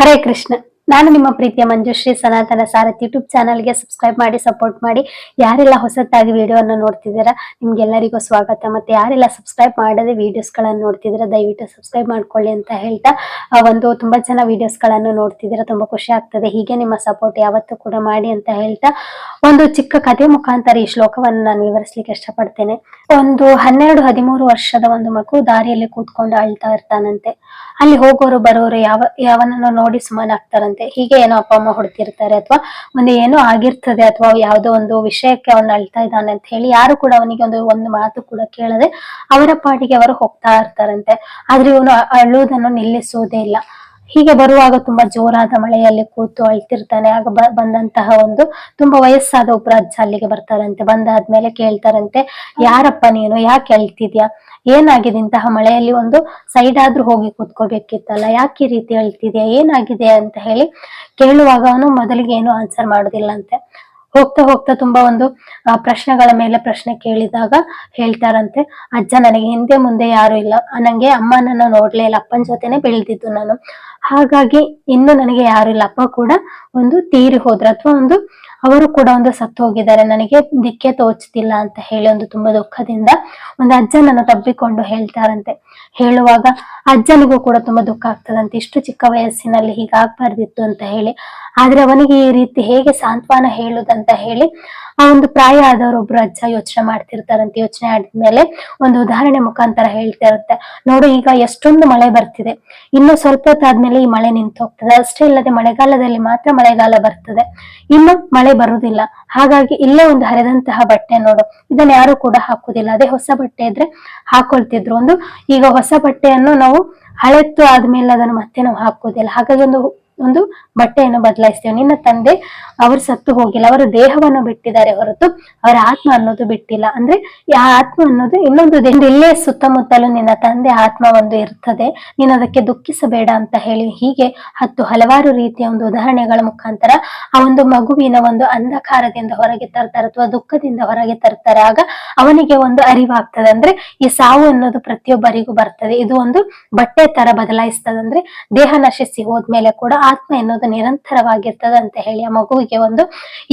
ಹರೇ ಕೃಷ್ಣ. ನಾನು ನಿಮ್ಮ ಪ್ರೀತಿಯ ಮಂಜುಶ್ರೀ ಸನಾತನ ಸಾರಥಿ ಯೂಟ್ಯೂಬ್ ಚಾನಲ್ಗೆ ಸಬ್ಸ್ಕ್ರೈಬ್ ಮಾಡಿ ಸಪೋರ್ಟ್ ಮಾಡಿ. ಯಾರೆಲ್ಲ ಹೊಸತಾಗಿ ವಿಡಿಯೋನ ನೋಡ್ತಿದ್ದೀರಾ, ನಿಮ್ಗೆಲ್ಲರಿಗೂ ಸ್ವಾಗತ. ಮತ್ತೆ ಯಾರೆಲ್ಲ ಸಬ್ಸ್ಕ್ರೈಬ್ ಮಾಡದೆ ವಿಡಿಯೋಸ್ಗಳನ್ನು ನೋಡ್ತಿದ್ದೀರಾ, ದಯವಿಟ್ಟು ಸಬ್ಸ್ಕ್ರೈಬ್ ಮಾಡ್ಕೊಳ್ಳಿ ಅಂತ ಹೇಳ್ತಾ ಒಂದು ತುಂಬಾ ಜನ ವಿಡಿಯೋಸ್ಗಳನ್ನು ನೋಡ್ತಿದ್ದೀರಾ, ತುಂಬಾ ಖುಷಿ ಆಗ್ತದೆ. ಹೀಗೆ ನಿಮ್ಮ ಸಪೋರ್ಟ್ ಯಾವತ್ತೂ ಕೂಡ ಮಾಡಿ ಅಂತ ಹೇಳ್ತಾ, ಒಂದು ಚಿಕ್ಕ ಕಥೆ ಮುಖಾಂತರ ಈ ಶ್ಲೋಕವನ್ನು ನಾನು ವಿವರಿಸ್ಲಿಕ್ಕೆ ಇಷ್ಟಪಡ್ತೇನೆ. ಒಂದು ಹನ್ನೆರಡು ಹದಿಮೂರು ವರ್ಷದ ಒಂದು ಮಗು ದಾರಿಯಲ್ಲಿ ಕೂತ್ಕೊಂಡು ಅಳ್ತಾ ಇರ್ತಾನಂತೆ. ಅಲ್ಲಿ ಹೋಗೋರು ಬರೋರು ಯಾವ, ಯಾವನನ್ನು ನೋಡಿ ಸುಮ್ಮನಾಗ್ತಾರಂತೆ. ಹೀಗೆ ಏನೋ ಅಪ್ಪ, ಅಮ್ಮ ಹೊಡ್ತಿರ್ತಾರೆ ಅಥವಾ ಒಂದು ಏನೋ ಆಗಿರ್ತದೆ ಅಥವಾ ಯಾವುದೋ ಒಂದು ವಿಷಯಕ್ಕೆ ಅವ್ನು ಅಳ್ತಾ ಇದ್ದಾನೆ ಅಂತ ಹೇಳಿ ಯಾರು ಕೂಡ ಅವನಿಗೆ ಒಂದು ಒಂದು ಮಾತು ಕೂಡ ಕೇಳದೆ ಅವರ ಪಾಡಿಗೆ ಅವರು ಹೋಗ್ತಾ ಇರ್ತಾರಂತೆ. ಆದ್ರೆ ಇವನು ಅಳುವುದನ್ನು ನಿಲ್ಲಿಸುವುದೇ ಇಲ್ಲ. ಹೀಗೆ ಬರುವಾಗ ತುಂಬಾ ಜೋರಾದ ಮಳೆಯಲ್ಲಿ ಕೂತು ಅಳ್ತಿರ್ತಾನೆ. ಆಗ ಬಂದಂತಹ ಒಂದು ತುಂಬಾ ವಯಸ್ಸಾದ ಅಜ್ಜ ಅಲ್ಲಿಗೆ ಬರ್ತಾರಂತೆ. ಬಂದಾದ್ಮೇಲೆ ಕೇಳ್ತಾರಂತೆ, ಯಾರಪ್ಪ ನೀನು? ಯಾಕೆ ಅಳ್ತಿದ್ಯಾ? ಏನಾಗಿದೆ ಇಂತಹ ಮಳೆಯಲ್ಲಿ? ಒಂದು ಸೈಡ್ ಆದ್ರೂ ಹೋಗಿ ಕೂತ್ಕೋಬೇಕಿತ್ತಲ್ಲ. ಯಾಕೆ ಈ ರೀತಿ ಅಳ್ತಿದ್ಯಾ? ಏನಾಗಿದೆ? ಅಂತ ಹೇಳಿ ಕೇಳುವಾಗ ಅವನು ಮೊದಲಿಗೆ ಏನು ಆನ್ಸರ್ ಮಾಡೋದಿಲ್ಲ ಅಂತೆ. ಹೋಗ್ತಾ ಹೋಗ್ತಾ ತುಂಬಾ ಒಂದು ಪ್ರಶ್ನೆಗಳ ಮೇಲೆ ಪ್ರಶ್ನೆ ಕೇಳಿದಾಗ ಹೇಳ್ತಾರಂತೆ, ಅಜ್ಜ, ನನಗೆ ಹಿಂದೆ ಮುಂದೆ ಯಾರು ಇಲ್ಲ. ನಂಗೆ ಅಮ್ಮನನ್ನ ನೋಡ್ಲೇ ಇಲ್ಲ. ಅಪ್ಪನ ಜೊತೆನೆ ಬೆಳೆದಿದ್ದು ನಾನು. ಹಾಗಾಗಿ ಇನ್ನು ನನಗೆ ಯಾರು ಇಲ್ಲ. ಅಪ್ಪ ಕೂಡ ಒಂದು ತೀರಿ ಹೋದ್ರ. ಅಥವಾ ಒಂದು, ಅವರು ಕೂಡ ಒಂದು ಸತ್ತು ಹೋಗಿದ್ದಾರೆ. ನನಗೆ ದಿಕ್ಕೆ ತೋಚ್ತಿಲ್ಲ ಅಂತ ಹೇಳಿ ಒಂದು ತುಂಬಾ ದುಃಖದಿಂದ ಒಂದು ಅಜ್ಜನನ್ನು ತಬ್ಬಿಕೊಂಡು ಹೇಳ್ತಾರಂತೆ. ಹೇಳುವಾಗ, ಅಜ್ಜನಿಗೂ ಕೂಡ ತುಂಬಾ ದುಃಖ ಆಗ್ತದಂತೆ. ಇಷ್ಟು ಚಿಕ್ಕ ವಯಸ್ಸಿನಲ್ಲಿ ಹೀಗಾಗ್ಬಾರ್ದಿತ್ತು ಅಂತ ಹೇಳಿ ಆದ್ರೆ ಅವನಿಗೆ ಈ ರೀತಿ ಹೇಗೆ ಸಾಂತ್ವನ ಹೇಳುದಂತ ಹೇಳಿ ಆ ಒಂದು ಪ್ರಾಯ ಆದವರೊಬ್ರು ಅಜ್ಜ ಯೋಚನೆ ಮಾಡ್ತಿರ್ತಾರಂತ ಯೋಚನೆ ಆದ್ಮೇಲೆ ಒಂದು ಉದಾಹರಣೆ ಮುಖಾಂತರ ಹೇಳ್ತಾ ಇರುತ್ತೆ. ನೋಡು, ಈಗ ಎಷ್ಟೊಂದು ಮಳೆ ಬರ್ತಿದೆ. ಇನ್ನು ಸ್ವಲ್ಪ ಹೊತ್ತಾದ್ಮೇಲೆ ಈ ಮಳೆ ನಿಂತು ಹೋಗ್ತದೆ ಅಷ್ಟೇ ಇಲ್ಲದೆ ಮಳೆಗಾಲದಲ್ಲಿ ಮಾತ್ರ ಮಳೆಗಾಲ ಬರ್ತದೆ. ಇನ್ನು ಮಳೆ ಬರುವುದಿಲ್ಲ ಹಾಗಾಗಿ ಇಲ್ಲೇ ಒಂದು ಹರಿದಂತಹ ಬಟ್ಟೆ ನೋಡು. ಇದನ್ನ ಯಾರು ಕೂಡ ಹಾಕುದಿಲ್ಲ. ಅದೇ ಹೊಸ ಬಟ್ಟೆ ಇದ್ರೆ ಹಾಕೊಳ್ತಿದ್ರು ಒಂದು. ಈಗ ಹೊಸ ಬಟ್ಟೆಯನ್ನು ನಾವು ಹಳೆತ್ತು ಆದ್ಮೇಲೆ ಅದನ್ನು ಮತ್ತೆ ನಾವು ಹಾಕೋದಿಲ್ಲ. ಹಾಗಾಗಿ ಒಂದು ಒಂದು ಬಟ್ಟೆಯನ್ನು ಬದಲಾಯಿಸ್ತೇವೆ. ನಿನ್ನ ತಂದೆ ಅವರು ಸತ್ತು ಹೋಗಿಲ್ಲ, ಅವರ ದೇಹವನ್ನು ಬಿಟ್ಟಿದ್ದಾರೆ ಹೊರತು ಅವರ ಆತ್ಮ ಅನ್ನೋದು ಬಿಟ್ಟಿಲ್ಲ. ಅಂದ್ರೆ ಆ ಆತ್ಮ ಅನ್ನೋದು ಇನ್ನೊಂದು ಇಲ್ಲೇ ಸುತ್ತಮುತ್ತಲು ನಿನ್ನ ತಂದೆ ಆತ್ಮ ಒಂದು ಇರ್ತದೆ. ನೀನು ಅದಕ್ಕೆ ದುಃಖಿಸಬೇಡ ಅಂತ ಹೇಳಿ ಹೀಗೆ ಹತ್ತು ಹಲವಾರು ರೀತಿಯ ಒಂದು ಉದಾಹರಣೆಗಳ ಮುಖಾಂತರ ಆ ಒಂದು ಮಗುವಿನ ಒಂದು ಅಂಧಕಾರದಿಂದ ಹೊರಗೆ ತರ್ತಾರೆ ಅಥವಾ ದುಃಖದಿಂದ ಹೊರಗೆ ತರ್ತಾರೆ. ಆಗ ಅವನಿಗೆ ಒಂದು ಅರಿವಾಗ್ತದೆ. ಅಂದ್ರೆ ಈ ಸಾವು ಅನ್ನೋದು ಪ್ರತಿಯೊಬ್ಬರಿಗೂ ಬರ್ತದೆ. ಇದು ಒಂದು ಬಟ್ಟೆ ತರ ಬದಲಾಯಿಸ್ತದೆ. ಅಂದ್ರೆ ದೇಹ ನಶಿಸಿ ಹೋದ್ಮೇಲೆ ಕೂಡ ಆತ್ಮ ಎನ್ನುವುದು ನಿರಂತರವಾಗಿರ್ತದೆ ಅಂತ ಹೇಳಿ ಆ ಮಗುವಿಗೆ ಒಂದು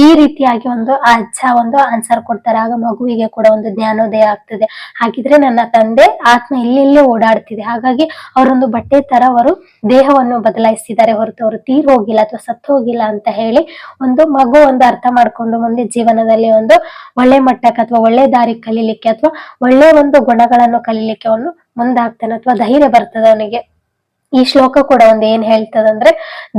ಈ ರೀತಿಯಾಗಿ ಒಂದು ಅಜ್ಜ ಒಂದು ಆನ್ಸರ್ ಕೊಡ್ತಾರೆ. ಆಗ ಮಗುವಿಗೆ ಕೂಡ ಒಂದು ಜ್ಞಾನೋದಯ ಆಗ್ತದೆ. ಹಾಗಿದ್ರೆ ನನ್ನ ತಂದೆ ಆತ್ಮ ಇಲ್ಲಿಲ್ಲೇ ಓಡಾಡ್ತಿದೆ. ಹಾಗಾಗಿ ಅವರೊಂದು ಬಟ್ಟೆ ತರ ಅವರು ದೇಹವನ್ನು ಬದಲಾಯಿಸಿದ್ದಾರೆ ಹೊರತು ಅವರು ತೀರ್ ಹೋಗಿಲ್ಲ ಅಥವಾ ಸತ್ತು ಹೋಗಿಲ್ಲ ಅಂತ ಹೇಳಿ ಒಂದು ಮಗು ಒಂದು ಅರ್ಥ ಮಾಡ್ಕೊಂಡು ಮುಂದೆ ಜೀವನದಲ್ಲಿ ಒಂದು ಒಳ್ಳೆ ಮಟ್ಟಕ್ಕೆ ಅಥವಾ ಒಳ್ಳೆ ದಾರಿ ಕಲೀಲಿಕ್ಕೆ ಅಥವಾ ಒಳ್ಳೆ ಒಂದು ಗುಣಗಳನ್ನು ಕಲೀಲಿಕ್ಕೆ ಅವನು ಮುಂದಾಗ್ತಾನೆ ಅಥವಾ ಧೈರ್ಯ ಬರ್ತದೆ ಅವನಿಗೆ. ಈ ಶ್ಲೋಕ ಕೂಡ ಒಂದು ಏನ್ ಹೇಳ್ತದಂದ್ರೆ,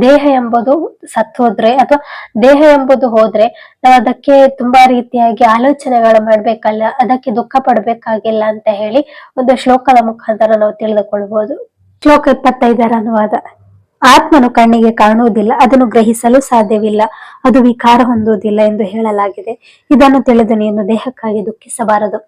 ದೇಹ ಎಂಬುದು ಸತ್ ಹೋದ್ರೆ ಅಥವಾ ದೇಹ ಎಂಬುದು ಹೋದ್ರೆ ನಾವು ಅದಕ್ಕೆ ತುಂಬಾ ರೀತಿಯಾಗಿ ಆಲೋಚನೆಗಳು ಮಾಡ್ಬೇಕಲ್ಲ, ಅದಕ್ಕೆ ದುಃಖ ಪಡ್ಬೇಕಾಗಿಲ್ಲ ಅಂತ ಹೇಳಿ ಒಂದು ಶ್ಲೋಕದ ಮುಖಾಂತರ ನಾವು ತಿಳಿದುಕೊಳ್ಬಹುದು ಶ್ಲೋಕ ಇಪ್ಪತ್ತೈದರ ಅನುವಾದ. ಆತ್ಮನು ಕಣ್ಣಿಗೆ ಕಾಣುವುದಿಲ್ಲ, ಅದನ್ನು ಗ್ರಹಿಸಲು ಸಾಧ್ಯವಿಲ್ಲ, ಅದು ವಿಕಾರ ಹೊಂದುವುದಿಲ್ಲ ಎಂದು ಹೇಳಲಾಗಿದೆ. ಇದನ್ನು ತಿಳಿದು ನೀನು ದೇಹಕ್ಕಾಗಿ ದುಃಖಿಸಬಾರದು.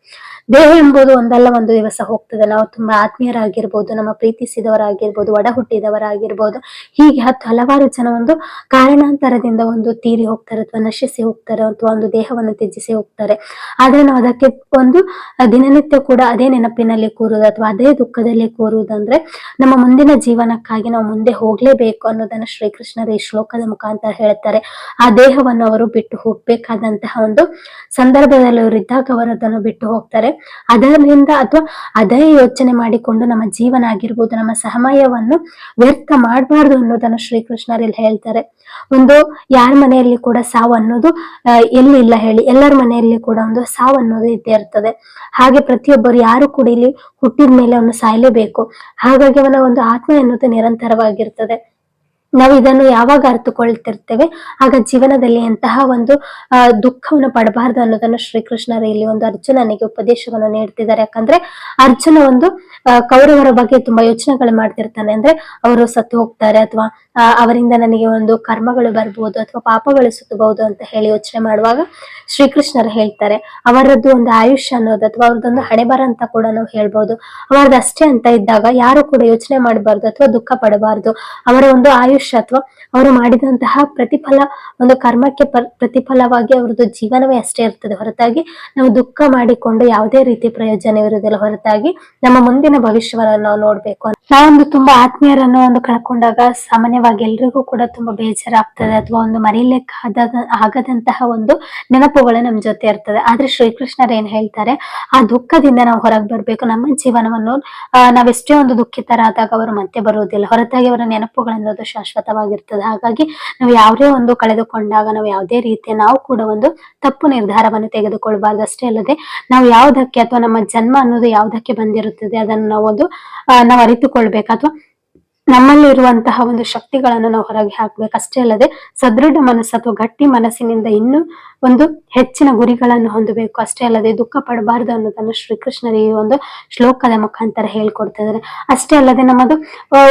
ದೇಹ ಎಂಬುದು ಒಂದಲ್ಲ, ಒಂದು ದಿವಸ ಹೋಗ್ತದೆ. ನಾವು ತುಂಬಾ ಆತ್ಮೀಯರಾಗಿರ್ಬೋದು, ನಮ್ಮ ಪ್ರೀತಿಸಿದವರಾಗಿರ್ಬೋದು ಒಡ ಹುಟ್ಟಿದವರಾಗಿರ್ಬೋದು ಹೀಗೆ ಹತ್ತು ಹಲವಾರು ಜನ ಒಂದು ಕಾರಣಾಂತರದಿಂದ ಒಂದು ತೀರಿ ಹೋಗ್ತಾರೆ, ಅಥವಾ ನಶಿಸಿ ಹೋಗ್ತಾರೆ, ಅಥವಾ ಒಂದು ದೇಹವನ್ನು ತ್ಯಜಿಸಿ ಹೋಗ್ತಾರೆ. ಆದ್ರೆ ನಾವು ಅದಕ್ಕೆ ಒಂದು ದಿನನಿತ್ಯ ಕೂಡ ಅದೇ ನೆನಪಿನಲ್ಲಿ ಕೂರುವುದು, ಅಥವಾ ಅದೇ ದುಃಖದಲ್ಲಿ ಕೂರುವುದಂದ್ರೆ ನಮ್ಮ ಮುಂದಿನ ಜೀವನಕ್ಕಾಗಿ ನಾವು ಮುಂದೆ ಹೋಗ್ಲೇಬೇಕು ಅನ್ನೋದನ್ನ ಶ್ರೀಕೃಷ್ಣರ ಈ ಶ್ಲೋಕದ ಮುಖಾಂತರ ಹೇಳ್ತಾರೆ. ಆ ದೇಹವನ್ನು ಅವರು ಬಿಟ್ಟು ಹೋಗ್ಬೇಕಾದಂತಹ ಒಂದು ಸಂದರ್ಭದಲ್ಲಿ ಅವರು ಇದ್ದಾಗ ಅವರು ಅದನ್ನು ಬಿಟ್ಟು ಹೋಗ್ತಾರೆ. ಅದರಿಂದ ಅಥವಾ ಅದೇ ಯೋಚನೆ ಮಾಡಿಕೊಂಡು ನಮ್ಮ ಜೀವನ ಆಗಿರ್ಬೋದು, ನಮ್ಮ ಸಮಯವನ್ನು ವ್ಯರ್ಥ ಮಾಡಬಾರ್ದು ಅನ್ನೋದನ್ನು ಶ್ರೀಕೃಷ್ಣರು ಇಲ್ಲಿ ಹೇಳ್ತಾರೆ. ಒಂದು ಯಾರ ಮನೆಯಲ್ಲಿ ಕೂಡ ಸಾವು ಅನ್ನೋದು ಎಲ್ಲಿ ಇಲ್ಲ ಹೇಳಿ, ಎಲ್ಲರ ಮನೆಯಲ್ಲಿ ಕೂಡ ಒಂದು ಸಾವು ಅನ್ನೋದು ಇದ್ದೇ ಇರ್ತದೆ. ಹಾಗೆ ಪ್ರತಿಯೊಬ್ಬರು ಯಾರು ಕೂಡ ಇಲ್ಲಿ ಹುಟ್ಟಿದ ಮೇಲೆ ಅವನು ಸಾಯಲೇಬೇಕು. ಹಾಗಾಗಿ ಅವನ ಒಂದು ಆತ್ಮ ಅನ್ನೋದು ನಿರಂತರವಾಗಿರ್ತದೆ. ನಾವು ಇದನ್ನು ಯಾವಾಗ ಅರ್ಥಕೊಳ್ತಿರ್ತೇವೆ ಆಗ ಜೀವನದಲ್ಲಿ ಎಂತಹ ಒಂದು ದುಃಖವನ್ನು ಪಡಬಾರ್ದು ಅನ್ನೋದನ್ನು ಶ್ರೀಕೃಷ್ಣರು ಇಲ್ಲಿ ಒಂದು ಅರ್ಜುನನಿಗೆ ಉಪದೇಶವನ್ನು ನೀಡ್ತಿದ್ದಾರೆ. ಯಾಕಂದ್ರೆ ಅರ್ಜುನ ಒಂದು ಕೌರವರ ಬಗ್ಗೆ ತುಂಬಾ ಯೋಚನೆಗಳು ಮಾಡ್ತಿರ್ತಾನೆ. ಅಂದ್ರೆ ಅವರು ಸತ್ತು ಹೋಗ್ತಾರೆ ಅಥವಾ ಅವರಿಂದ ನನಗೆ ಒಂದು ಕರ್ಮಗಳು ಬರ್ಬೋದು ಅಥವಾ ಪಾಪಗಳು ಸುತ್ತಬಹುದು ಅಂತ ಹೇಳಿ ಯೋಚನೆ ಮಾಡುವಾಗ ಶ್ರೀಕೃಷ್ಣರು ಹೇಳ್ತಾರೆ, ಅವರದ್ದು ಒಂದು ಆಯುಷ್ಯ ಅನ್ನೋದು ಅಥವಾ ಅವ್ರದ್ದೊಂದು ಹಣೆ ಬರ ಅಂತ ಕೂಡ ನಾವು ಹೇಳ್ಬೋದು. ಅವರದ್ದು ಅಷ್ಟೇ ಅಂತ ಇದ್ದಾಗ ಯಾರು ಕೂಡ ಯೋಚನೆ ಮಾಡಬಾರ್ದು ಅಥವಾ ದುಃಖ ಪಡಬಾರ್ದು. ಅವರ ಒಂದು ಆಯುಷ್ಯ ಅಥವಾ ಅವರು ಮಾಡಿದಂತಹ ಪ್ರತಿಫಲ, ಒಂದು ಕರ್ಮಕ್ಕೆ ಪ್ರತಿಫಲವಾಗಿ ಅವ್ರದ್ದು ಜೀವನವೇ ಅಷ್ಟೇ ಇರ್ತದೆ. ಹೊರತಾಗಿ ನಾವು ದುಃಖ ಮಾಡಿಕೊಂಡು ಯಾವುದೇ ರೀತಿ ಪ್ರಯೋಜನ ಇರುವುದಿಲ್ಲ ಹೊರತಾಗಿ ನಮ್ಮ ಮುಂದಿನ ಭವಿಷ್ಯವನ್ನು ನಾವು ನೋಡ್ಬೇಕು ನಾವೊಂದು ತುಂಬಾ ಆತ್ಮೀಯರನ್ನು ಒಂದು ಕಳ್ಕೊಂಡಾಗ ಸಾಮಾನ್ಯವಾಗಿ ಎಲ್ರಿಗೂ ಕೂಡ ತುಂಬಾ ಬೇಜಾರಾಗ್ತದೆ ಅಥವಾ ಒಂದು ಮರೀಲಿಕ್ಕಾದ ಆಗದಂತಹ ಒಂದು ನೆನಪುಗಳು ನಮ್ ಜೊತೆ ಇರ್ತದೆ. ಆದ್ರೆ ಶ್ರೀಕೃಷ್ಣರು ಏನ್ ಹೇಳ್ತಾರೆ, ಆ ದುಃಖದಿಂದ ನಾವು ಹೊರಗೆ ಬರ್ಬೇಕು. ನಮ್ಮ ಜೀವನವನ್ನು ನಾವೆಷ್ಟೇ ಒಂದು ದುಃಖಿತರಾದಾಗ ಅವರು ಮತ್ತೆ ಬರುವುದಿಲ್ಲ. ಹೊರತಾಗಿ ಅವರ ನೆನಪುಗಳು ಅನ್ನೋದು ಶಾಶ್ವತವಾಗಿರ್ತದೆ. ಹಾಗಾಗಿ ನಾವು ಯಾವುದೇ ಒಂದು ಕಳೆದುಕೊಂಡಾಗ ನಾವು ಯಾವುದೇ ರೀತಿಯ ನಾವು ಕೂಡ ಒಂದು ತಪ್ಪು ನಿರ್ಧಾರವನ್ನು ತೆಗೆದುಕೊಳ್ಬಾರ್ದು. ಅಷ್ಟೇ ಅಲ್ಲದೆ ನಾವು ಯಾವುದಕ್ಕೆ ಅಥವಾ ನಮ್ಮ ಜನ್ಮ ಅನ್ನೋದು ಯಾವುದಕ್ಕೆ ಬಂದಿರುತ್ತದೆ, ಅದನ್ನು ನಾವು ಒಂದು ನಾವು ನಾವು ಅರಿತುಕೊಳ್ಬೇಕು ಅಥವಾ ನಮ್ಮಲ್ಲಿ ಇರುವಂತಹ ಒಂದು ಶಕ್ತಿಗಳನ್ನು ನಾವು ಹೊರಗೆ ಹಾಕ್ಬೇಕು. ಅಷ್ಟೇ ಅಲ್ಲದೆ ಸದೃಢ ಮನಸ್ಸು ಅಥವಾ ಗಟ್ಟಿ ಮನಸ್ಸಿನಿಂದ ಇನ್ನೂ ಒಂದು ಹೆಚ್ಚಿನ ಗುರಿಗಳನ್ನು ಹೊಂದಬೇಕು. ಅಷ್ಟೇ ಅಲ್ಲದೆ ದುಃಖ ಪಡಬಾರದು ಅನ್ನೋದನ್ನು ಶ್ರೀಕೃಷ್ಣರು ಈ ಒಂದು ಶ್ಲೋಕದ ಮುಖಾಂತರ ಹೇಳ್ಕೊಡ್ತಾ ಇದ್ದಾರೆ ಅಷ್ಟೇ ಅಲ್ಲದೆ ನಮ್ಮದು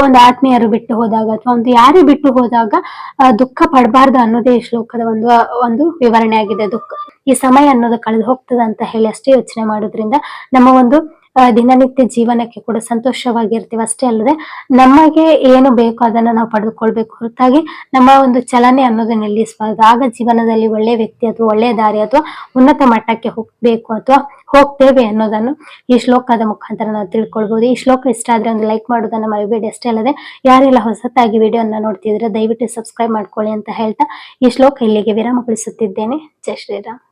ಒಂದು ಆತ್ಮೀಯರು ಬಿಟ್ಟು ಹೋದಾಗ ಅಥವಾ ಒಂದು ಯಾರೇ ಬಿಟ್ಟು ಹೋದಾಗ ದುಃಖ ಪಡಬಾರ್ದು ಅನ್ನೋದೇ ಈ ಶ್ಲೋಕದ ಒಂದು ಒಂದು ವಿವರಣೆ ಆಗಿದೆ ದುಃಖ, ಈ ಸಮಯ ಅನ್ನೋದು ಕಳೆದು ಹೋಗ್ತದೆ ಅಂತ ಹೇಳಿ ಅಷ್ಟೇ ಯೋಚನೆ ಮಾಡೋದ್ರಿಂದ ನಮ್ಮ ಒಂದು ದಿನನಿತ್ಯ ಜೀವನಕ್ಕೆ ಕೂಡ ಸಂತೋಷವಾಗಿರ್ತೀವಿ ಅಷ್ಟೇ ಅಲ್ಲದೆ ನಮಗೆ ಏನು ಬೇಕೋ ಅದನ್ನ ನಾವು ಪಡೆದುಕೊಳ್ಬೇಕು ಹೊರತಾಗಿ ನಮ್ಮ ಒಂದು ಚಲನೆ ಅನ್ನೋದು ನಿಲ್ಲಿಸಬಾರ್ದು. ಆಗ ಜೀವನದಲ್ಲಿ ಒಳ್ಳೆ ವ್ಯಕ್ತಿ ಅಥವಾ ಒಳ್ಳೆ ದಾರಿ ಅಥವಾ ಉನ್ನತ ಮಟ್ಟಕ್ಕೆ ಹೋಗ್ಬೇಕು ಅಥವಾ ಹೋಗ್ತೇವೆ ಅನ್ನೋದನ್ನು ಈ ಶ್ಲೋಕದ ಮುಖಾಂತರ ನಾವು ತಿಳ್ಕೊಳ್ಬಹುದು ಈ ಶ್ಲೋಕ ಇಷ್ಟ ಆದ್ರೆ ಒಂದು ಲೈಕ್ ಮಾಡೋದನ್ನ ಮರಿಬೇಡಿ. ಅಷ್ಟೇ ಅಲ್ಲದೆ ಯಾರೆಲ್ಲ ಹೊಸತಾಗಿ ವಿಡಿಯೋನ ನೋಡ್ತಿದ್ರೆ ದಯವಿಟ್ಟು ಸಬ್ಸ್ಕ್ರೈಬ್ ಮಾಡ್ಕೊಳ್ಳಿ ಅಂತ ಹೇಳ್ತಾ ಈ ಶ್ಲೋಕ ಇಲ್ಲಿಗೆ ವಿರಾಮಗೊಳಿಸುತ್ತಿದ್ದೇನೆ. ಜೈ ಶ್ರೀರಾಮ್.